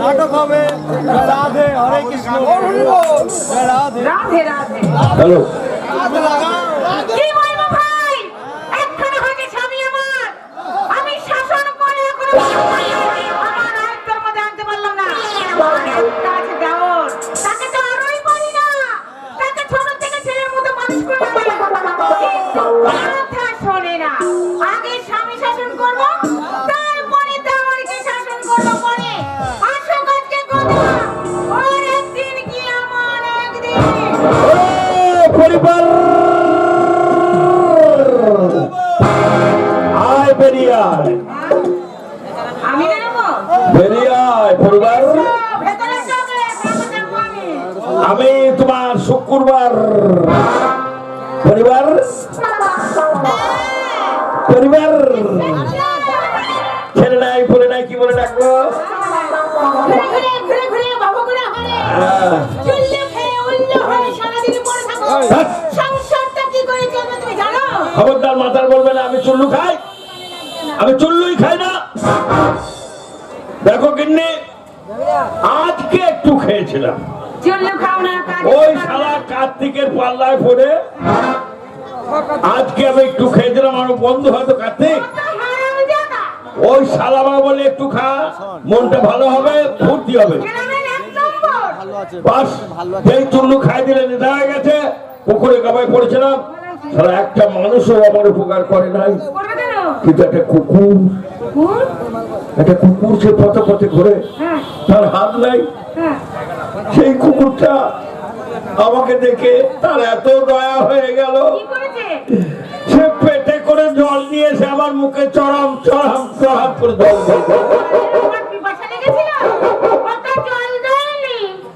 নাটক হবে। রাধে হরে কৃষ্ণ। রাধে রাধে। রাধে। বেরিয়ে আয় আমি বেরিয়ে আয় পরিবার তোমার শুক্রবার। পরিবার। পরিবার। ছেলে নাই বলে নাই কি বলে উল্লো হয়ে জানো? খবরদার মাথার বলবে না আমি চুল্লু খাই। আমি চুল্লুই খাই না। দেখো কিন্নি আজকে একটু খেয়েছিলাম। ওই শালা কার্তিকের পাল্লায় পড়ে। আজকে আমি একটু খেয়েছিলাম আমার বন্ধু হয়তো কার্তিক। ওই শালা বাবা বলে একটু খা মনটা ভালো হবে ফুর্তি হবে। ভালো আছে বাস সেই চুল্লু খাই দিলে নিতে হয়ে গেছে পুকুরে গাবায় পড়েছিলাম। সারা একটা মানুষও আমার উপকার করে নাই। কিন্তু একটা কুকুর একটা কুকুর সে পথে পথে ঘুরে তার হাত নাই। সেই কুকুরটা আমাকে দেখে তার এত দয়া হয়ে গেল। সে পেটে করে জল নিয়ে এসে আমার মুখে চড়াম চড়াম চড়াম করে জল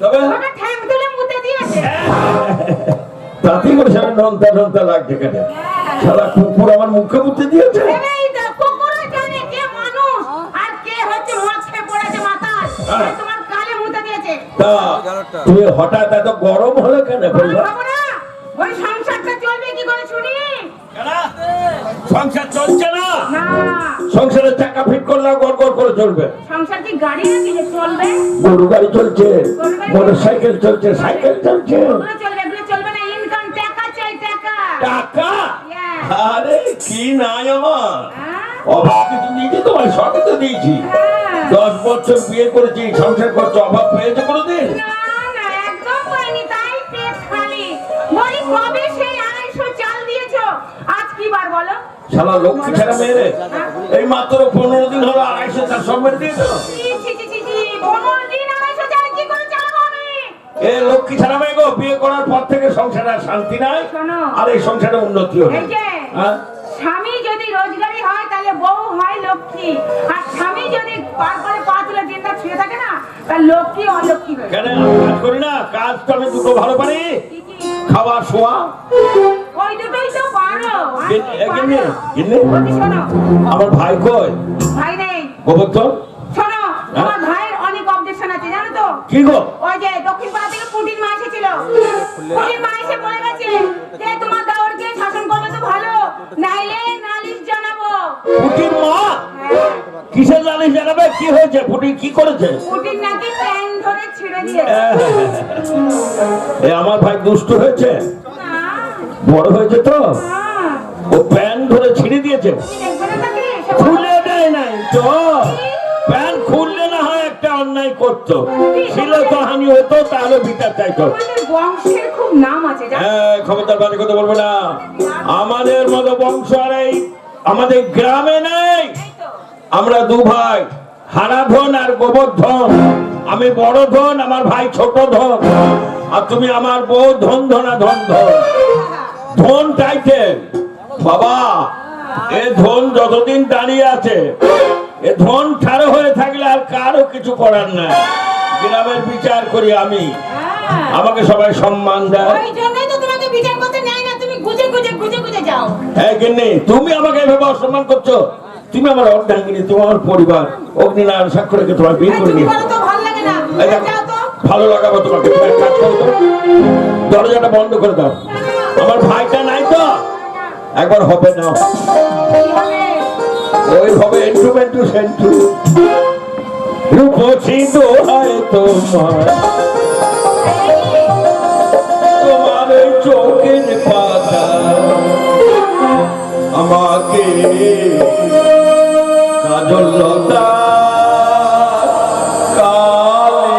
তবে? তাতেই করে সারা নন্তা নন্তা লাগছে কেন সারা কুকুর আমার মুখে মুখে দিয়েছে তুমি হঠাৎ এত গরম হলে কেন? সংসার চলছে না সংসারের চাকা ফিট করলে গড় গড় করে চলবে সংসার কি গাড়ি চলবে গরু গাড়ি চলছে মোটর সাইকেল চলছে সাইকেল চলছে ওগুলো চলবে এগুলো চলবে না ইনকাম টাকা চাই টাকা আরে কি নাই আমার? হ্যাঁ? অভাব কিছু দিয়েছি তোমার সবই তো দিয়েছি। হ্যাঁ। দশ বছর বিয়ে করেছি সংসার করছ অভাব পেয়েছে কোনোদিন? শালা লক্ষ্মী ছাড়া মেয়েরে এই মাত্র পনেরো দিন হলো আড়াইশো চার মেরে দিয়েছ? ছি, ছি, ছি, ছি, ছি, পনেরো দিন আড়াইশো চাল কি করে চালাবো আমি? এ লক্ষ্মী ছাড়া মেয়ে করার পর থেকে সংসারে আর শান্তি নাই। আর এই সংসারে উন্নতি হবে হ্যাঁ? স্বামী যদি রোজগারি হয় তাহলে বউ হয় লক্ষ্মী। আর স্বামী যদি পার করে পা তুলে দিনটা ছুঁয়ে থাকে না তার লক্ষ্মী অলক্ষ্মী হয়ে কেন কাজ করি না? কাজ তো আমি দুটো ভালো পারি? খাওয়া শোয়া। ওই দুটোই তো পারো। আমার ভাই কই? ভাই নেই। গোবর্ধন? শোনো আমার ভাইয়ের অনেক অবজেকশন আছে জানো তো? কি গো? ওই যে দক্ষিণ পাড়া থেকে পুটির মা এসেছিল মা এসে বলে গেছে যে তোমার দাওরকে শাসন করবে তো ভালো? নাইলে নালিশ জানাব। পুটির মা কিসের জানিস জানাবে? কি হয়েছে? পুটি কি করেছে? পুটির নাকি প্যান ধরে ছিঁড়ে দিয়েছে। এ আমার ভাই দুষ্ট হয়েছে। বড় হয়েছে তো? ও প্যান ধরে ছিঁড়ে দিয়েছে। খুলে দেয় নাই। তো অন্যায় করতো। ছিল তো হানি হতো তাহলে বিচার চাইতো। তোমাদের বংশের খুব নাম আছে হ্যাঁ বাজে কথা বলব না। আমাদের মতো বংশ আর এই আমাদের গ্রামে নেই। আমরা দু ভাই হারাধন আর গোবর্ধন আমি বড় ধন আমার ভাই ছোট ধন। আর তুমি আমার বউ ধন ধনা ধন ধন। ধন টাইটেল বাবা এ ধন যতদিন দাঁড়িয়ে আছে এ ধন ঠাড়ো হয়ে থাকলে আর কারও কিছু করার নাই। গ্রামের বিচার করি আমি। হ্যাঁ। আমাকে সবাই সম্মান দেয়। ওই জন্যই তো তোমাকে বিচার করতে নেয় না তুমি গুজে গুজে গুজে গুজে যাও। গিন্নি তুমি আমাকে এভাবে অসম্মান করছ? তুমি আমার অর্ধাঙ্গিনী তুমি আমার পরিবার। অগ্নিনারায়ণ স্বাক্ষরকে তোমার বিয়ে করে নিয়ে তো ভালো লাগে না? এই যাও তো। ভালো লাগাবো তোমাকে। দরজাটা বন্ধ করে দাও। আমার ভাইটা নাই তো। একবার হবে না। ওই হবে এন্টু মেন্টু সেন্টু রূপসী দোহায় তোমার তোমার চোখের পাতা আমাকে কাজল কালে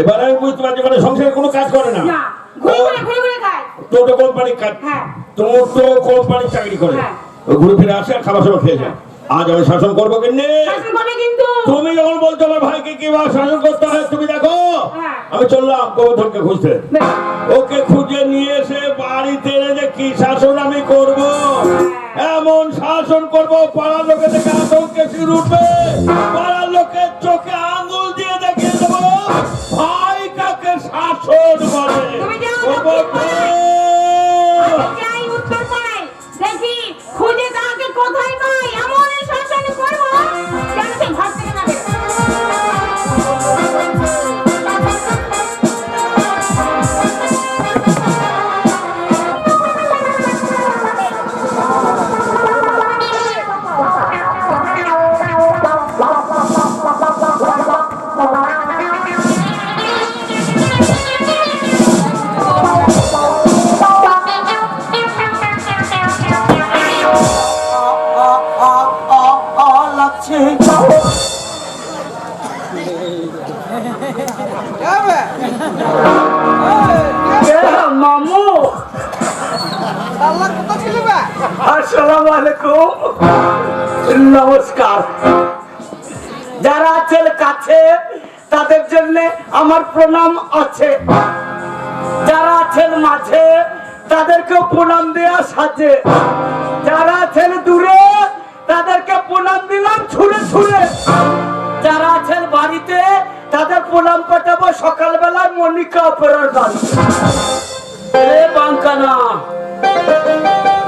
এবারে আমি বুঝতে পারছি মানে সংসারে কোনো কাজ করে না। টোটো কোম্পানি কাজ টোটো কোম্পানি চাকরি করে। ঘুরে ফিরে আসে আর খাবার খেয়ে যায়। আজ আমি শাসন করব তুমি যখন বলছো আমার ভাইকে শাসন করতে হয় তুমি দেখো। আমি চললাম গোবর্ধনকে খুঁজতে। ওকে খুঁজে নিয়ে এসে বাড়িতে এনে যে কি শাসন আমি করব? এমন শাসন করব পাড়ার লোকে দেখে আতঙ্কে শির উঠবে। পাড়ার লোকের চোখে ভাই কাকে শাসন করে। দেখি খুঁজে তাকে কোথায় পাই? আছে। যারা আছেন মাঝে তাদেরকে প্রণাম দেওয়া সাজে। যারা আছেন দূরে, তাদেরকে প্রণাম দিলাম ছুঁড়ে ছুঁড়ে। যারা আছেন বাড়িতে, তাদের প্রণাম পাঠাবো সকালবেলায় মনিকা অপেরার এ বাঙ্কানা,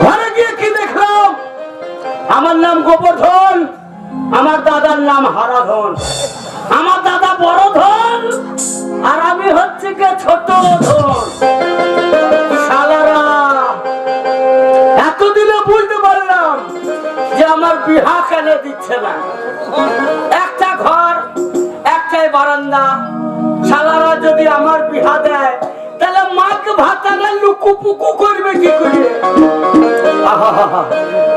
ঘরে গিয়ে কি দেখলাম? আমার নাম গোবর্ধন, আমার দাদার নাম হারাধন। আমার দাদা বড় ধন আর আমি হচ্ছে কে ছোট এতদিনে বুঝতে পারলাম যে আমার বিহা কেন দিচ্ছে না। একটা ঘর, একটাই বারান্দা। শালারা যদি আমার বিহা দেয়, তাহলে মাক ভাতারা লুকু পুকু করবে কি করে।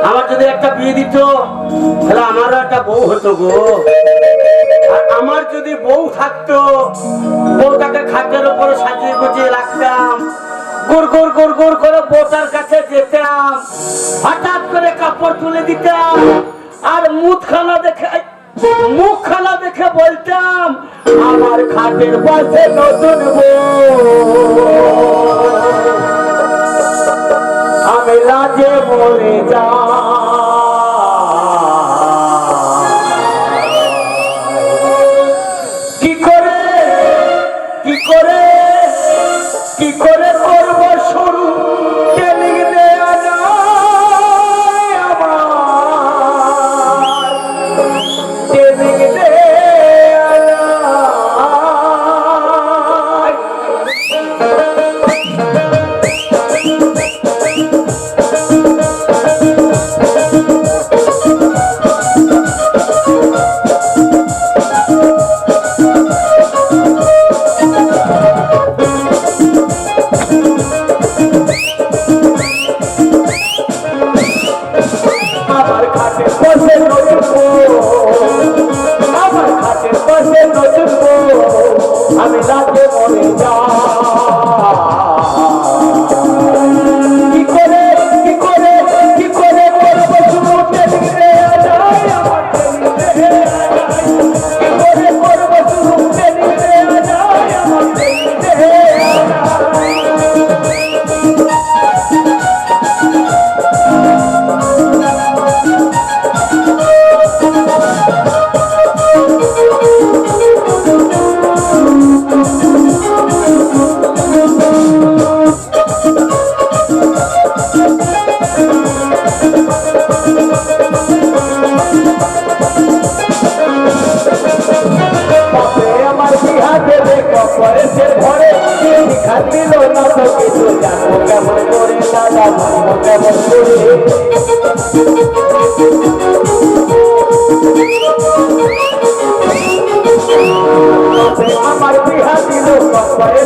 আমার যদি একটা বিয়ে দিত, তাহলে আমারও একটা বউ হতো গো। আমার যদি বউ থাকতো, বউটাকে খাটের উপরে সাজিয়ে গুজিয়ে রাখতাম। গুড় গুড় গুড় গুড় করে কাছে যেতাম। হঠাৎ করে কাপড় তুলে দিতাম। আর দেখে দেখে বলতাম, আমার আমি লাজে মরে যা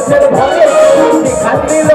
কপরেছে ভরে শিখা দিল না তো কিছু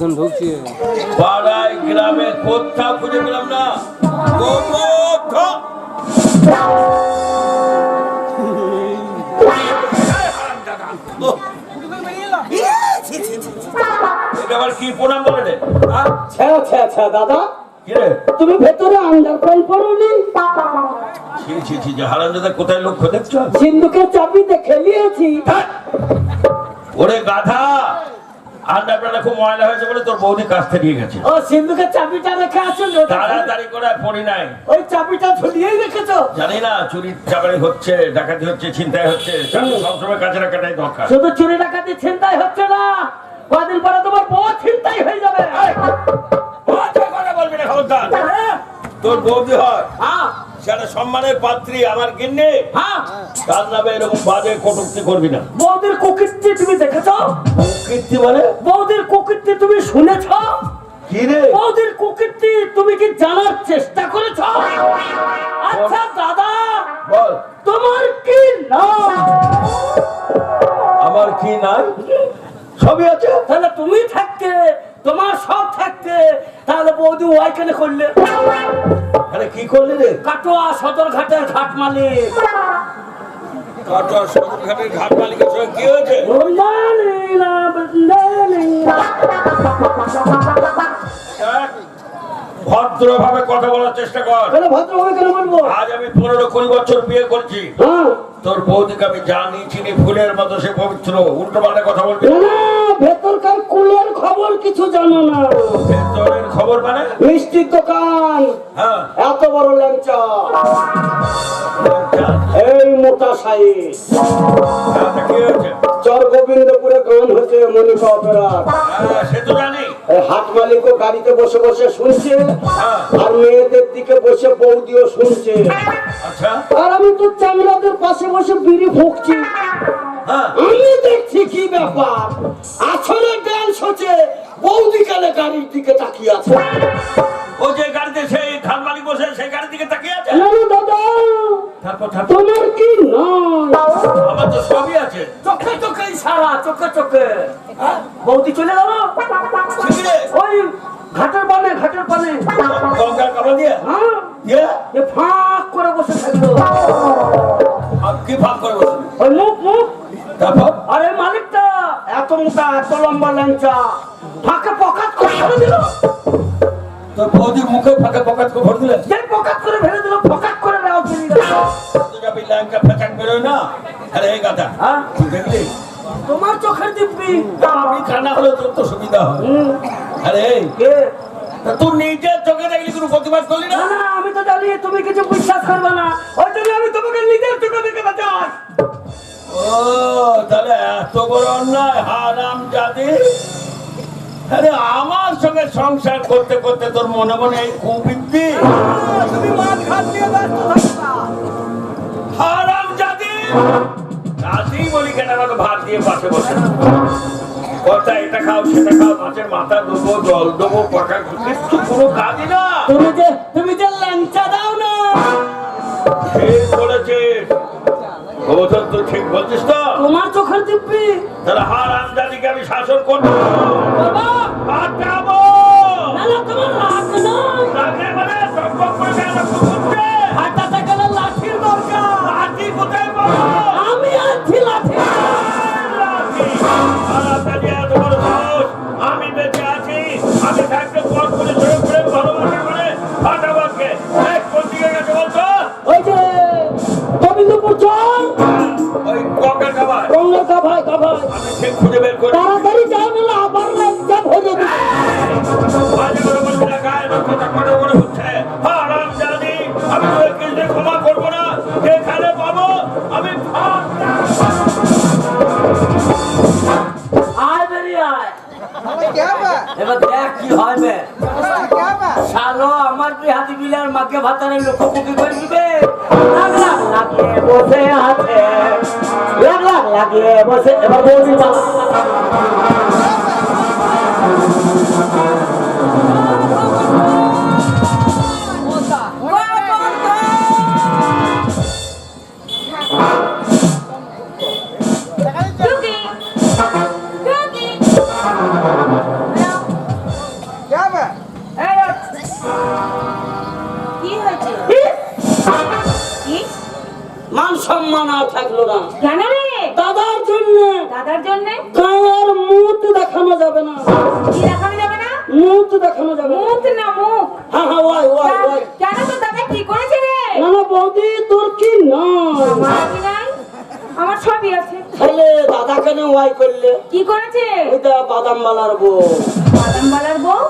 ওজন ঢুকছে। পাড়ায় গ্রামে কোথাও খুঁজে পেলাম না? কি প্রণাম বলে রে? আচ্ছা আচ্ছা আচ্ছা দাদা। তুমি ভেতরে আন্ডার প্যান্ট পরোনি ছি ছি ছি হারামজাদা কোথায় লক্ষ্য দেখছ সিন্ধুকের চাবি দেখে নিয়েছি ধ্যাৎ! ওরে গাধা! আন্ডারপ্যান্টটা খুব ময়লা হয়েছে বলে তোর বৌদি কাছতে নিয়ে গেছে। ও সিন্ধুকের চাবিটা রেখে আসুন তাড়াতাড়ি করে পড়ি নাই। ওই চাবিটা ঝুলিয়েই রেখেছো? জানি না চুরি চাবারি হচ্ছে ডাকাতি হচ্ছে চিন্তায় হচ্ছে সবসময় কাছে রাখাটাই দরকার। শুধু চুরি ডাকাতি চিন্তাই হচ্ছে না। কদিন পরে তোমার বউ চিন্তাই হয়ে যাবে। কথা বলবি না খবরদার। হ্যাঁ, তোর বৌদি হয়। হ্যাঁ, সম্মানের পাত্রী আমার গিন্নি। হ্যাঁ। তার নামে এরকম বাজে কটুক্তি করবি না। বৌদির কুকীর্তি তুমি দেখেছ? কীর্তি মানে? বৌদির কুকীর্তি তুমি শুনেছো? কি কুকীর্তি তুমি কি জানার চেষ্টা করেছ? আচ্ছা দাদা বল। তোমার কি নাম? আমার কি নাম সবই আছে। তাহলে তুমি থাকতে। তোমার সব থাকতে তাহলে বৌদি ওয়াইখানে করলে? আরে কি করলি রে? কাটোয়া সদর ঘাটের ঘাট মালিক। কাটোয়া সদরঘাটের ঘাট মালিকের সঙ্গে কি হয়েছে? ভদ্র ভাবে কথা বলার চেষ্টা কর। ভদ্রভাবে কেন বলব? আজ আমি পনেরো কুড়ি বছর বিয়ে করছি। হ্যাঁ। তোর বৌদিকে আমি জানি চিনি ফুলের মতো সে পবিত্র। উল্টো পাল্টা কথা বলবি। ভেতরকার কুলের খবর কিছু জানো না? ভেতরের খবর মানে? মিষ্টির দোকান। হ্যাঁ। এত বড় ল্যাংচা। এই মোটা সাইজ। কি হয়েছে? চর গোবিন্দপুরে গান হচ্ছে মনিকা অপেরা হাট মালিকও গাড়িতে বসে বসে শুনছে হ্যাঁ। আর মেয়েদের দিকে বসে বৌদিও শুনছে। আচ্ছা। আর আমি তো চামড়াদের পাশে বসে বিড়ি ফুঁকছি। হ্যাঁ। আমি দেখছি কি ব্যাপার? আসলে ডান্স হচ্ছে বৌদি কালে গাড়ির দিকে তাকিয়ে আছে? ও যে গাড়িতে সেই খান মালিক বসে সেই গাড়ির দিকে তাকিয়ে আছে? না না দাদা তোমার কি নয়? আমার তো সবই আছে। চোখে সারা চোখে চোখে। হ্যাঁ? বৌদি চলে গেল? ওই ঘাটের পানে ঘাটের পানে। হ্যাঁ? ফাঁক করে বসে থাকল। কি ভাগ করে বসে ওই মুখ মুখ। তারপর? আরে মালিকটা এত মোটা এত লম্বা ল্যাংচা। ফাঁকে পকাত করে দিল। তোর বৌদির মুখে ফাঁকা পকাত করে ভর দিলে? যে পকাত করে ফেলে দিল পকাত করে গেল তুই যাবি ল্যাংকা ফেটাক বেরোয় না? আরে এই গাদা হ্যাঁ? দেখলি? তোমার চোখের দিব্যি। আমি কান্না হলে তোর তো সুবিধা হয়। আরে কে? তুই নিজের চোখে দেখলি কোনো প্রতিবাদ করলি না? না আমি তো জানি তুমি কিছু বিশ্বাস করবে না। ওই জন্য আমি তোমাকে নিজের চোখে দেখে বাঁচাই। ও তাহলে এত বড় অন্যায় হারাম জাতি। আরে আমার সঙ্গে সংসার করতে করতে তোর মনে মনে এই কুবৃত্তি। তুমি মাছ নিয়ে ব্যস্ত হারাম জাতি! রাতেই বলি কেন? আমাকে ভাত দিয়ে পাশে বসে কথা এটা খাও সেটা খাও মাছের মাথা দেবো জল দেবো পাকা কিছু কোনো কাজই না। তুমি যে তুমি যে ল্যাংচা দাও না। ঠিক বলেছিস গোবর্ধন তুই ঠিক বলছিস তো? তোমার চোখের দিব্যি। তাহলে হার জাতিকে আমি শাসন করব। বাবা! মাকে ভাতারে লোক কুকি করে দিবে না না লাগিয়ে বসে আছে লাগ লাগ, লাগিয়ে বসে এবার বলবি মা করেছে বাদাম বালার বউ। বাদাম বালার বউ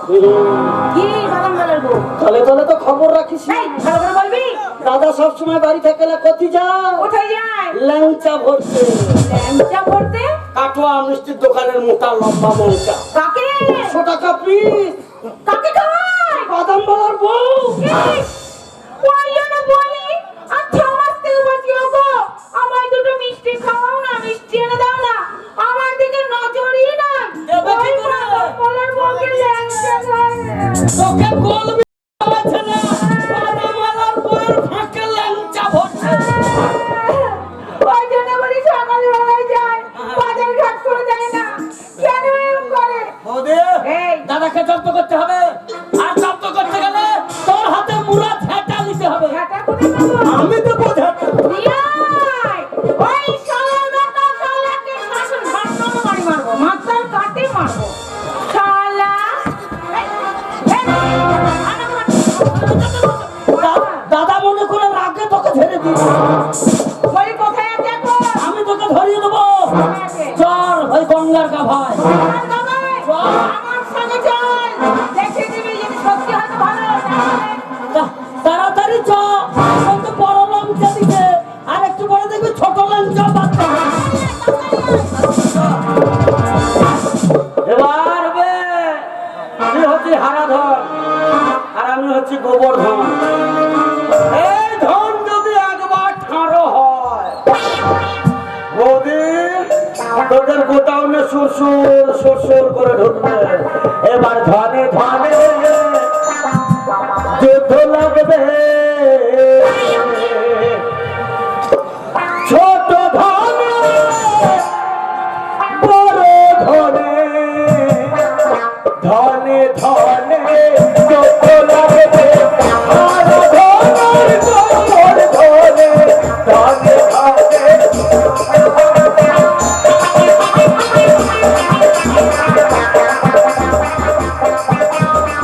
কি বাদাম বালার বউ? তাহলে তাহলে তো খবর রাখিস না। ভালো করে বলবি? দাদা সবসময় বাড়ি থেকে কোথি যায়? কোথায় যায়? ল্যাংচা ভরতে। ল্যাংচা পড়তে কাটোয়া মিষ্টির দোকানের মোটা লম্বা মৌচা কাকে? একশো টাকা পিস। কাকে খাওয়ায়? বাদাম বালার বউ ওই জন্য বলি আচ্ছা আমার থেকে আমায় দুটো মিষ্টি খাওয়াও না মিষ্টি এনে দাও না। আমার দিকে নজরই না। ওই করে? বউকে ল্যাংচা তোকে বলবি আমার ছেলে বাদাম বালার ফাঁকে ল্যাংচা ভরছে। ওই জন্য বলি সকালবেলায় যায় বাজার ঘাট করে দেয় না। কেন এরকম করে? দাদাকে জব্দ করতে হবে। হচ্ছি হারাধন আর আমি হচ্ছি গোবর্ধন এই ধন যদি একবার ঠাঁড়ো হয় তোদের গোটাউনে সুরসুর সুরসুর করে ঢুকবে। এবার ধনে ধনে